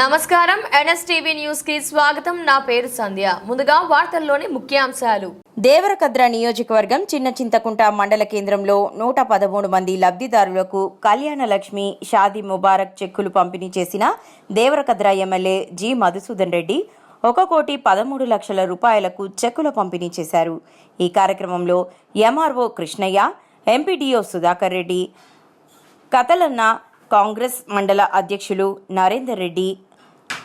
నమస్కారం. ఎన్ఎస్టీవీ న్యూస్కి స్వాగతం. నా పేరు సంధ్య. ముందుగా వార్తల్లోని ముఖ్యాంశాలు. దేవరకద్ర నియోజకవర్గం చిన్న చింతకుంట మండల కేంద్రంలో నూట పదమూడు మంది లబ్ధిదారులకు కళ్యాణ లక్ష్మి షాదీ ముబారక్ చెక్కులు పంపిణీ చేసిన దేవరకద్ర ఎమ్మెల్యే జి. మధుసూదన్ రెడ్డి ఒక కోటి పదమూడు లక్షల రూపాయలకు చెక్కుల పంపిణీ చేశారు. ఈ కార్యక్రమంలో ఎంఆర్ఓ కృష్ణయ్య ఎంపీడీఓ సుధాకర్ రెడ్డి కథలన్న కాంగ్రెస్ మండల అధ్యక్షులు నరేందర్ రెడ్డి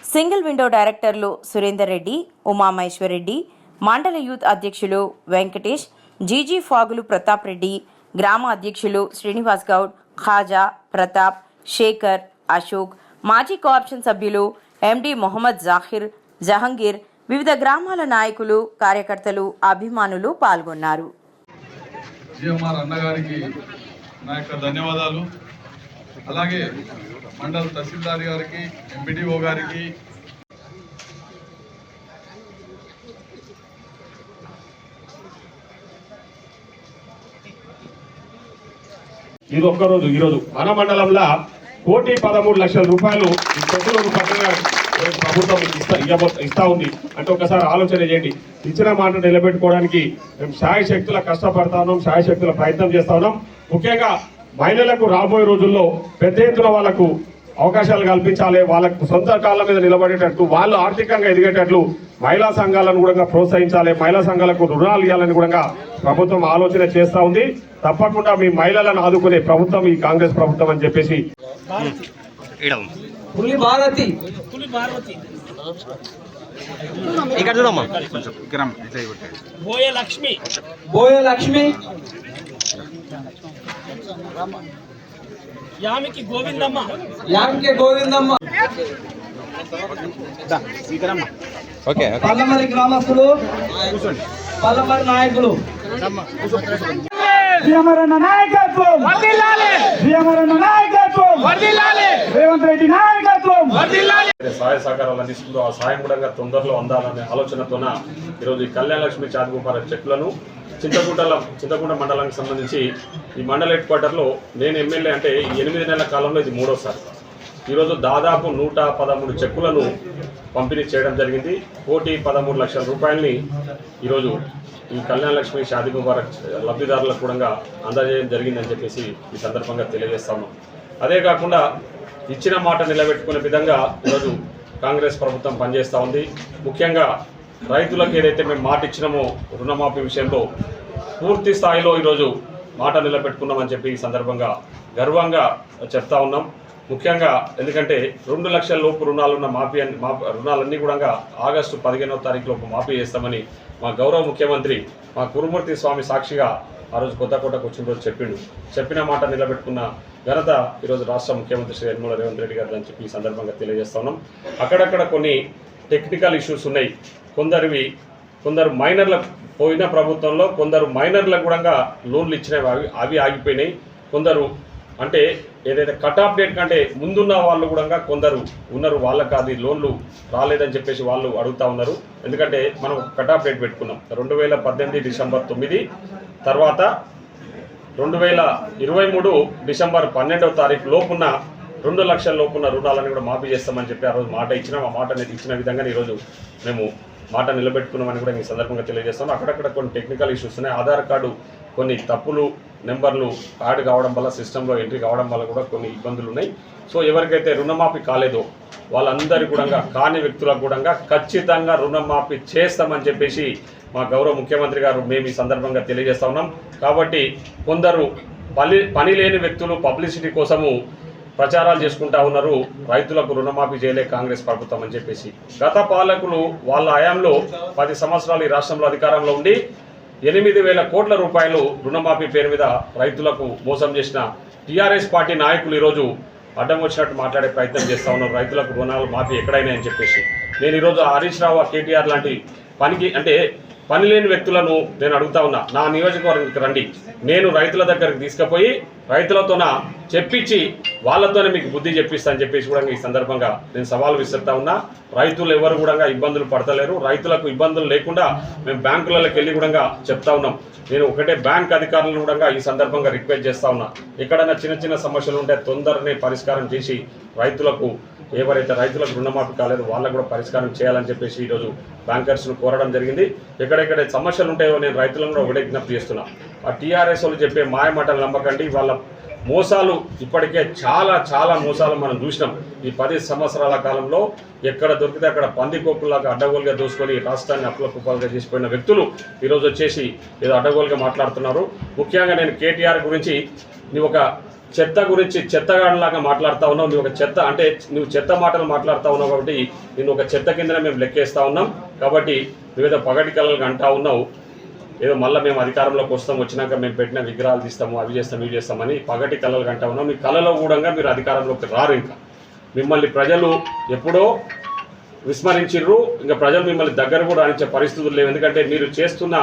సింగిల్ విండో డైరెక్టర్లు సురేందర్ రెడ్డి ఉమామహేశ్వరరెడ్డి మండల యూత్ అధ్యక్షులు వెంకటేష్ జీజీ ఫాగులు ప్రతాప్ రెడ్డి గ్రామ అధ్యక్షులు శ్రీనివాస్ గౌడ్ ఖాజా ప్రతాప్ శేఖర్ అశోక్ మాజీ కోఆప్షన్ సభ్యులు ఎండి మొహమ్మద్ జాహిర్ జహంగీర్ వివిధ గ్రామాల నాయకులు కార్యకర్తలు అభిమానులు పాల్గొన్నారు. అన్నగారికి ధన్యవాదాలు. అలాగే మండల తహసీల్దార్ గారికి ఎంపీడీఓ గారికి. ఇది ఒక్కరోజు ఈరోజు. మన మండలంలో కోటి పదమూడు లక్షల రూపాయలు ఈ చెక్కులకు ప్రభుత్వం ఇస్తా ఇస్తా ఉంది. అంటే ఒకసారి ఆలోచన చేయండి. ఇచ్చిన మాట నిలబెట్టుకోవడానికి మేము శాయశక్తుల కష్టపడతా ఉన్నాం శాయశక్తుల ప్రయత్నం చేస్తా ఉన్నాం. ముఖ్యంగా మహిళలకు రాబోయే రోజుల్లో పెద్ద ఎత్తున వాళ్ళకు అవకాశాలు కల్పించాలి వాళ్ళకు సొంత కాళ్ళ మీద నిలబడేటట్టు వాళ్ళు ఆర్థికంగా ఎదిగేటట్లు మహిళా సంఘాలను కూడా ప్రోత్సహించాలి మహిళా సంఘాలకు రుణాలు ఇవ్వాలని కూడా ప్రభుత్వం ఆలోచన చేస్తా ఉంది. తప్పకుండా మీ మహిళలను ఆదుకునే ప్రభుత్వం ఈ కాంగ్రెస్ ప్రభుత్వం అని చెప్పేసి ఇక్కడ చూడమ్మా. బోయ లక్ష్మి బోయ లక్ష్మి యామికి గోవిందమ్మ. యామికి గోవిందమ్మ. ఓకే పల్లమరి గ్రామస్తులు పల్లమరి నాయకులు. శ్రీమరణ నాయకత్వం. శ్రీమరణ నాయకత్వం. రేవంత్ రెడ్డి నాయకత్వం. సహాయ సహకారాలు అందిస్తుందో ఆ సాయం కూడా తొందరలో అందాలనే ఆలోచనతోన ఈరోజు ఈ కళ్యాణ లక్ష్మి చాటుకుమార చెక్కులను చింతకుంటల చింతకుంట మండలానికి సంబంధించి ఈ మండల హెడ్ క్వార్టర్లో నేను ఎమ్మెల్యే అంటే ఈ ఎనిమిది నెలల కాలంలో ఇది మూడోసారి. ఈరోజు దాదాపు నూట పదమూడు చెక్కులను పంపిణీ చేయడం జరిగింది. కోటి పదమూడు లక్షల రూపాయలని ఈరోజు ఈ కళ్యాణ లక్ష్మి షాదీ ముబారక్ లబ్ధిదారులకు కూడా అందజేయడం జరిగిందని చెప్పేసి ఈ సందర్భంగా తెలియజేస్తా ఉన్నాం. అదే కాకుండా ఇచ్చిన మాట నిలబెట్టుకునే విధంగా ఈరోజు కాంగ్రెస్ ప్రభుత్వం పనిచేస్తూ ఉంది. ముఖ్యంగా రైతులకు ఏదైతే మేము మాట ఇచ్చినామో రుణమాఫీ విషయంలో పూర్తి స్థాయిలో ఈరోజు మాట నిలబెట్టుకున్నామని చెప్పి ఈ సందర్భంగా గర్వంగా చెప్తా ఉన్నాం. ముఖ్యంగా ఎందుకంటే రెండు లక్షల లోపు రుణాలున్న మాఫీ రుణాలన్నీ కూడా ఆగస్టు పదిహేనవ తారీఖు లోపు మాఫీ చేస్తామని మా గౌరవ ముఖ్యమంత్రి మా కురుమూర్తి స్వామి సాక్షిగా ఆ రోజు కొత్తకోటకు వచ్చిన రోజు చెప్పిండు. చెప్పిన మాట నిలబెట్టుకున్న ఘనత ఈరోజు రాష్ట్ర ముఖ్యమంత్రి శ్రీ యనమల రేవంత్ రెడ్డి గారు అని చెప్పి ఈ సందర్భంగా తెలియజేస్తా ఉన్నాం. అక్కడక్కడ కొన్ని టెక్నికల్ ఇష్యూస్ ఉన్నాయి. కొందరివి కొందరు మైనర్ల పోయిన ప్రభుత్వంలో కొందరు మైనర్లకు కూడా లోన్లు ఇచ్చినవి అవి అవి ఆగిపోయినాయి. కొందరు అంటే ఏదైతే కట్ ఆఫ్ డేట్ కంటే ముందున్న వాళ్ళు కూడా కొందరు ఉన్నారు. వాళ్ళకి అది లోన్లు రాలేదని చెప్పేసి వాళ్ళు అడుగుతా ఉన్నారు. ఎందుకంటే మనం కట్ ఆఫ్ డేట్ పెట్టుకున్నాం. రెండు వేల పద్దెనిమిది డిసెంబర్ తొమ్మిది తర్వాత రెండు వేల ఇరవై మూడు డిసెంబర్ పన్నెండవ తారీఖు లోపున్న రెండు లక్షల లోపున్న రుణాలను కూడా మాఫీ చేస్తామని చెప్పి ఆ రోజు మాట ఇచ్చినాం. ఆ మాట అనేది ఇచ్చిన విధంగా ఈరోజు మేము మాట నిలబెట్టుకున్నామని కూడా ఈ సందర్భంగా తెలియజేస్తాం అక్కడక్కడ కొన్ని టెక్నికల్ ఇష్యూస్ ఉన్నాయి. ఆధార్ కార్డు కొన్ని తప్పులు నెంబర్లు యాడ్ కావడం వల్ల సిస్టంలో ఎంట్రీ కావడం వల్ల కూడా కొన్ని ఇబ్బందులు ఉన్నాయి. సో ఎవరికైతే రుణమాఫీ కాలేదో వాళ్ళందరి కూడా కాని వ్యక్తులకు కూడా ఖచ్చితంగా రుణమాఫీ చేస్తామని చెప్పేసి మా గౌరవ ముఖ్యమంత్రి గారు మేము ఈ సందర్భంగా తెలియజేస్తా ఉన్నాం. కాబట్టి కొందరు పని పని లేని వ్యక్తులు పబ్లిసిటీ కోసము ప్రచారాలు చేసుకుంటా ఉన్నారు. రైతులకు రుణమాఫీ చేయలే కాంగ్రెస్ ప్రభుత్వం అని చెప్పేసి. గత పాలకులు వాళ్ళ హయాంలో పది సంవత్సరాలు ఈ రాష్ట్రంలో అధికారంలో ఉండి ఎనిమిది వేల కోట్ల రూపాయలు రుణమాఫీ పేరు మీద రైతులకు మోసం చేసిన టీఆర్ఎస్ పార్టీ నాయకులు ఈరోజు అడ్డం వచ్చినట్టు మాట్లాడే ప్రయత్నం చేస్తా ఉన్నారు. రైతులకు రుణాలు మాఫీ ఎక్కడైనా అని చెప్పేసి. నేను ఈరోజు హరీష్ రావు కేటీఆర్ లాంటి పనికి అంటే పని లేని వ్యక్తులను నేను అడుగుతా ఉన్నా. నా నియోజకవర్గానికి రండి. నేను రైతుల దగ్గరికి తీసుకుపోయి రైతులతోన చెప్పించి వాళ్ళతోనే మీకు బుద్ధి చెప్పిస్తాను చెప్పేసి కూడా ఈ సందర్భంగా నేను సవాలు విసురుతా ఉన్నా. రైతులు ఎవరు కూడా ఇబ్బందులు పడతలేరు. రైతులకు ఇబ్బందులు లేకుండా మేము బ్యాంకులలోకి వెళ్ళి కూడా చెప్తా ఉన్నాం. నేను ఒకటే బ్యాంక్ అధికారులను కూడా ఈ సందర్భంగా రిక్వెస్ట్ చేస్తా ఉన్నా. ఎక్కడైనా చిన్న చిన్న సమస్యలు ఉంటే తొందరనే పరిష్కారం చేసి రైతులకు ఎవరైతే రైతులకు రుణమాఫీ కాలేదు వాళ్ళకు కూడా పరిష్కారం చేయాలని చెప్పేసి ఈరోజు బ్యాంకర్స్ను కోరడం జరిగింది. ఎక్కడెక్కడ సమస్యలు ఉంటాయో నేను రైతులను కూడా ఒకటే విజ్ఞప్తి చేస్తున్నా. ఆ టీఆర్ఎస్ వాళ్ళు చెప్పే మాయమాటలు నమ్మకండి. వాళ్ళ మోసాలు ఇప్పటికే చాలా చాలా మోసాలు మనం చూసినాం. ఈ పది సంవత్సరాల కాలంలో ఎక్కడ దొరికితే అక్కడ పందికొక్కులాగా అడ్డగోలుగా దోసుకొని రాష్ట్రాన్ని అప్పుల కుప్పలుగా చేసిపోయిన వ్యక్తులు ఈరోజు వచ్చేసి ఏదో అడ్డగోలుగా మాట్లాడుతున్నారు. ముఖ్యంగా నేను కేటీఆర్ గురించి నీ ఒక చెత్త గురించి చెత్తగాడిలాగా మాట్లాడుతూ ఉన్నావు. నువ్వు ఒక చెత్త అంటే నువ్వు చెత్త మాటలు మాట్లాడుతూ ఉన్నావు కాబట్టి నేను ఒక చెత్త కిందనే మేము లెక్కేస్తా ఉన్నాం. కాబట్టి నువ్వేదో పగటి కళలు అంటా ఉన్నావు. ఏదో మళ్ళీ మేము అధికారంలోకి వస్తాం వచ్చినాక మేము పెట్టిన విగ్రహాలు తీస్తాము అవి చేస్తాం ఇవి చేస్తామని పగటి కళలు కంటా ఉన్నాం. మీ కళలో కూడా మీరు అధికారంలోకి రారు ఇంకా. మిమ్మల్ని ప్రజలు ఎప్పుడో విస్మరించిర్రు. ఇంకా ప్రజలు మిమ్మల్ని దగ్గర కూడా అనిచ్చే పరిస్థితులు లేవు. ఎందుకంటే మీరు చేస్తున్న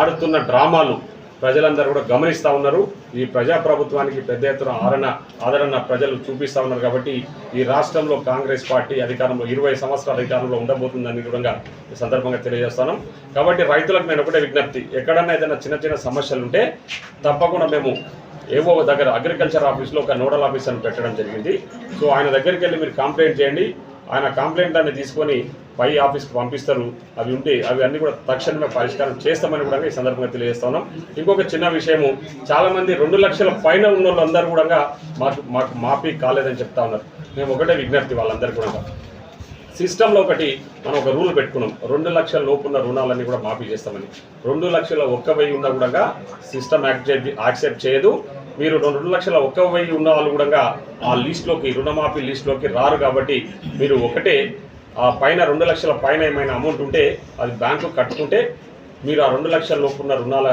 ఆడుతున్న డ్రామాలు ప్రజలందరూ కూడా గమనిస్తూ ఉన్నారు. ఈ ప్రజాప్రభుత్వానికి పెద్ద ఎత్తున ఆదరణ ఆదరణ ప్రజలు చూపిస్తూ ఉన్నారు కాబట్టి ఈ రాష్ట్రంలో కాంగ్రెస్ పార్టీ అధికారంలో ఇరవై సంవత్సరాల అధికారంలో ఉండబోతుందని కూడా ఈ సందర్భంగా తెలియజేస్తాను. కాబట్టి రైతులకు నేను ఒకటే విజ్ఞప్తి ఎక్కడన్నా ఏదైనా చిన్న చిన్న సమస్యలు ఉంటే తప్పకుండా మేము ఏవో దగ్గర అగ్రికల్చర్ ఆఫీస్లో ఒక నోడల్ ఆఫీసర్ని పెట్టడం జరిగింది. సో ఆయన దగ్గరికి వెళ్ళి మీరు కంప్లైంట్ చేయండి. ఆయన కంప్లైంట్ అన్ని తీసుకొని పై ఆఫీస్కి పంపిస్తారు. అవి ఉంటే అవి అన్నీ కూడా తక్షణమే పరిష్కారం చేస్తామని కూడా ఈ సందర్భంగా తెలియజేస్తున్నాం ఇంకొక చిన్న విషయము చాలామంది రెండు లక్షల పైన ఉన్న వాళ్ళందరూ కూడా మాకు మాకు మాఫీ కాలేదని చెప్తా ఉన్నారు. మేము ఒకటే విజ్ఞప్తి వాళ్ళందరూ కూడా. సిస్టంలో ఒకటి మనం ఒక రూల్ పెట్టుకున్నాం. రెండు లక్షల లోపు ఉన్న రుణాలన్నీ కూడా మాఫీ చేస్తామని. రెండు లక్షల ఒక్క వెయ్యి ఉన్నా కూడా సిస్టమ్ యాక్సెప్ట్ యాక్సెప్ట్ చేయదు. మీరు రెండు లక్షల ఒక్క వెయ్యి ఉన్న వాళ్ళు కూడా ఆ లిస్ట్లోకి రుణమాఫీ లిస్ట్లోకి రారు కాబట్టి మీరు ఒకటే ఆ పైన రెండు లక్షల పైన ఏమైనా అమౌంట్ ఉంటే అది బ్యాంకు కట్టుకుంటే మీరు ఆ రెండు లక్షల లోపు ఉన్న రుణాల